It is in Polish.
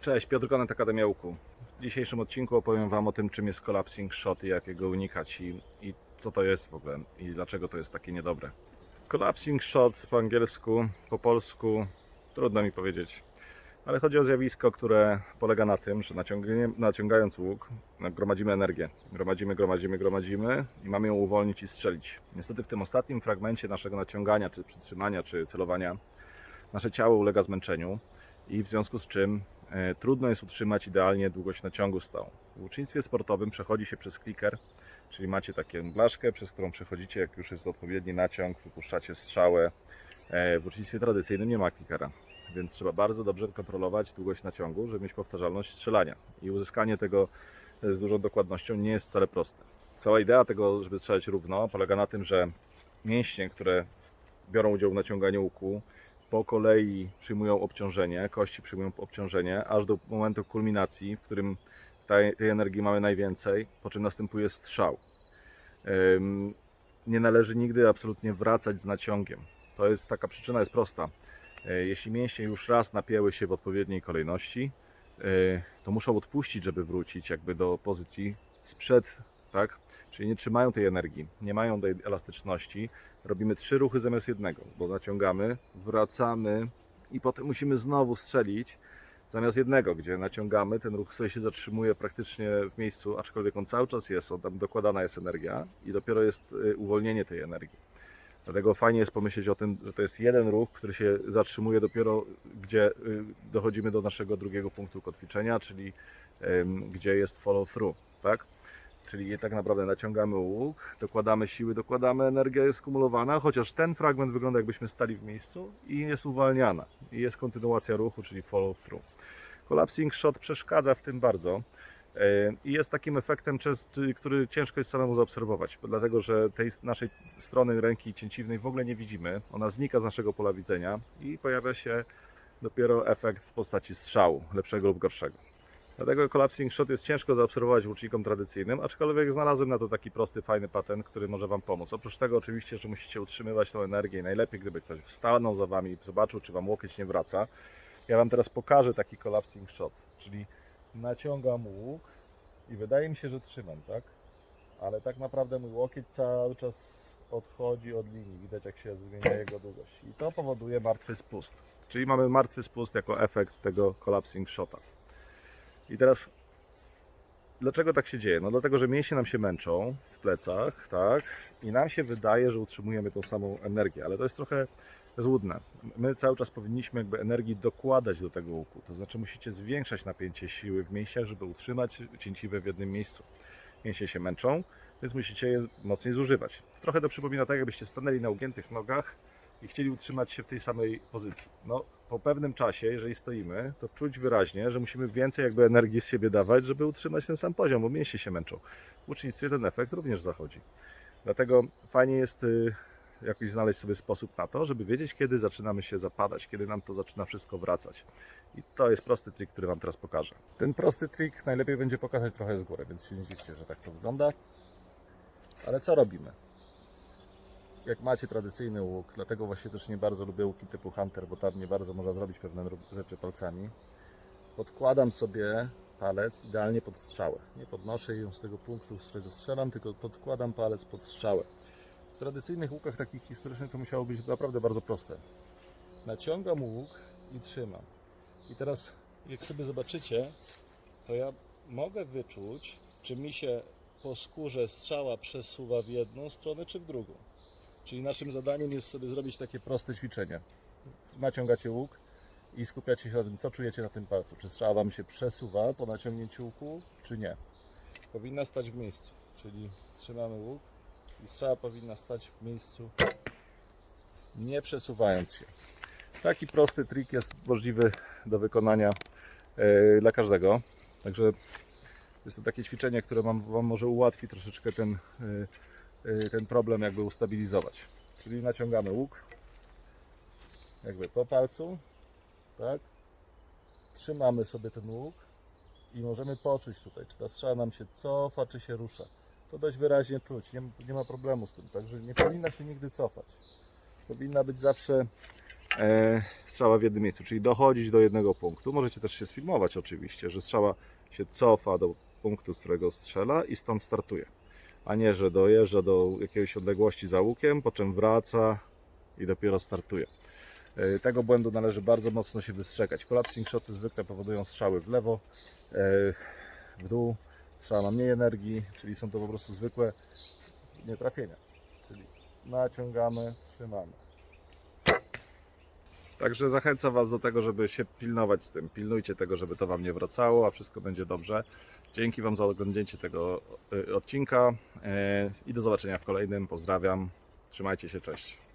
Cześć, Piotr Konet, Akademiałku. W dzisiejszym odcinku opowiem Wam o tym, czym jest collapsing shot i jak jego unikać i, i co to jest w ogóle i dlaczego to jest takie niedobre. Collapsing shot po angielsku, po polsku, trudno mi powiedzieć, ale chodzi o zjawisko, które polega na tym, że naciągając łuk no, gromadzimy energię. Gromadzimy, gromadzimy, gromadzimy i mamy ją uwolnić i strzelić. Niestety w tym ostatnim fragmencie naszego naciągania, czy przytrzymania, czy celowania nasze ciało ulega zmęczeniu i w związku z czym trudno jest utrzymać idealnie długość naciągu stałą. W ucznictwie sportowym przechodzi się przez kliker, czyli macie taką blaszkę, przez którą przechodzicie, jak już jest odpowiedni naciąg, wypuszczacie strzałę. E, W ucznictwie tradycyjnym nie ma klikera, więc trzeba bardzo dobrze kontrolować długość naciągu, żeby mieć powtarzalność strzelania. I uzyskanie tego z dużą dokładnością nie jest wcale proste. Cała idea tego, żeby strzelać równo, polega na tym, że mięśnie, które biorą udział w naciąganiu łuku, po kolei przyjmują obciążenie, kości przyjmują obciążenie, aż do momentu kulminacji, w którym tej, tej energii mamy najwięcej, po czym następuje strzał. Nie należy nigdy absolutnie wracać z naciągiem. To jest taka przyczyna jest prosta. E, Jeśli mięśnie już raz napięły się w odpowiedniej kolejności, e, to muszą odpuścić, żeby wrócić jakby do pozycji sprzed, tak? Czyli nie trzymają tej energii, nie mają tej elastyczności, robimy trzy ruchy zamiast jednego, bo naciągamy, wracamy i potem musimy znowu strzelić zamiast jednego, gdzie naciągamy, ten ruch sobie się zatrzymuje praktycznie w miejscu, aczkolwiek on cały czas jest, on tam dokładana jest energia i dopiero jest y, uwolnienie tej energii. Dlatego fajnie jest pomyśleć o tym, że to jest jeden ruch, który się zatrzymuje dopiero, gdzie y, dochodzimy do naszego drugiego punktu kotwiczenia, czyli gdzie jest follow through, tak? Czyli tak naprawdę naciągamy łuk, dokładamy siły, dokładamy, energia jest skumulowana, chociaż ten fragment wygląda jakbyśmy stali w miejscu i jest uwalniana. I jest kontynuacja ruchu, czyli follow through. Collapsing shot przeszkadza w tym bardzo e, i jest takim efektem, który ciężko jest samemu zaobserwować, dlatego że tej naszej strony ręki cięciwnej w ogóle nie widzimy. Ona znika z naszego pola widzenia i pojawia się dopiero efekt w postaci strzału, lepszego lub gorszego. Dlatego collapsing shot jest ciężko zaobserwować łucznikom tradycyjnym, aczkolwiek znalazłem na to taki prosty, fajny patent, który może Wam pomóc. Oprócz tego oczywiście, że musicie utrzymywać tą energię i najlepiej, gdyby ktoś stanął za Wami i zobaczył, czy Wam łokieć nie wraca. Ja Wam teraz pokażę taki collapsing shot, czyli naciągam łuk i wydaje mi się, że trzymam, tak? Ale tak naprawdę mój łokieć cały czas odchodzi od linii. Widać, jak się zmienia jego długość. I to powoduje martwy spust. Czyli mamy martwy spust jako efekt tego collapsing shota. I teraz, dlaczego tak się dzieje? No dlatego, że mięśnie nam się męczą w plecach, tak? I nam się wydaje, że utrzymujemy tą samą energię, ale to jest trochę złudne. My cały czas powinniśmy jakby energii dokładać do tego łuku. To znaczy musicie zwiększać napięcie siły w mięśniach, żeby utrzymać cięciwe w jednym miejscu. Mięśnie się męczą, więc musicie je mocniej zużywać. Trochę to przypomina tak, jakbyście stanęli na ugiętych nogach i chcieli utrzymać się w tej samej pozycji. No, po pewnym czasie, jeżeli stoimy, to czuć wyraźnie, że musimy więcej jakby energii z siebie dawać, żeby utrzymać ten sam poziom, bo mięśnie się męczą. W ucznictwie ten efekt również zachodzi. Dlatego fajnie jest y, jakiś znaleźć sobie sposób na to, żeby wiedzieć, kiedy zaczynamy się zapadać, kiedy nam to zaczyna wszystko wracać. I to jest prosty trik, który Wam teraz pokażę. Ten prosty trik najlepiej będzie pokazać trochę z góry, więc się nie dziwcie, że tak to wygląda. Ale co robimy? Jak macie tradycyjny łuk, dlatego właśnie też nie bardzo lubię łuki typu Hunter, bo tam nie bardzo można zrobić pewne rzeczy palcami. Podkładam sobie palec idealnie pod strzałę. Nie podnoszę ją z tego punktu, z którego strzelam, tylko podkładam palec pod strzałę. W tradycyjnych łukach takich historycznych to musiało być naprawdę bardzo proste. Naciągam łuk i trzymam. I teraz, jak sobie zobaczycie, to ja mogę wyczuć, czy mi się po skórze strzała przesuwa w jedną stronę, czy w drugą. Czyli naszym zadaniem jest sobie zrobić takie proste ćwiczenie. Naciągacie łuk i skupiacie się na tym, co czujecie na tym palcu. Czy strzała Wam się przesuwa po naciągnięciu łuku, czy nie. Powinna stać w miejscu, czyli trzymamy łuk i strzała powinna stać w miejscu, nie przesuwając się. Taki prosty trik jest możliwy do wykonania e, dla każdego. Także jest to takie ćwiczenie, które Wam, może ułatwi troszeczkę ten, e, y, ten problem jakby ustabilizować. Czyli naciągamy łuk jakby po palcu, tak? Trzymamy sobie ten łuk i możemy poczuć tutaj, czy ta strzała nam się cofa, czy się rusza. To dość wyraźnie czuć, nie, nie ma problemu z tym, także nie powinna się nigdy cofać. powinna być zawsze e, strzała w jednym miejscu, czyli dochodzić do jednego punktu. Możecie też się sfilmować oczywiście, że strzała się cofa do punktu, z którego strzela i stąd startuje. A nie, że dojeżdża do jakiejś odległości za łukiem, po czym wraca i dopiero startuje. E, Tego błędu należy bardzo mocno się wystrzegać. Collapsing shoty zwykle powodują strzały w lewo, e, w dół. Strzała ma mniej energii, czyli są to po prostu zwykłe nietrafienia. Czyli naciągamy, trzymamy. Także zachęcam Was do tego, żeby się pilnować z tym. Pilnujcie tego, żeby to Wam nie wracało, a wszystko będzie dobrze. Dzięki Wam za oglądnięcie tego y, odcinka y, i do zobaczenia w kolejnym. Pozdrawiam. Trzymajcie się, cześć.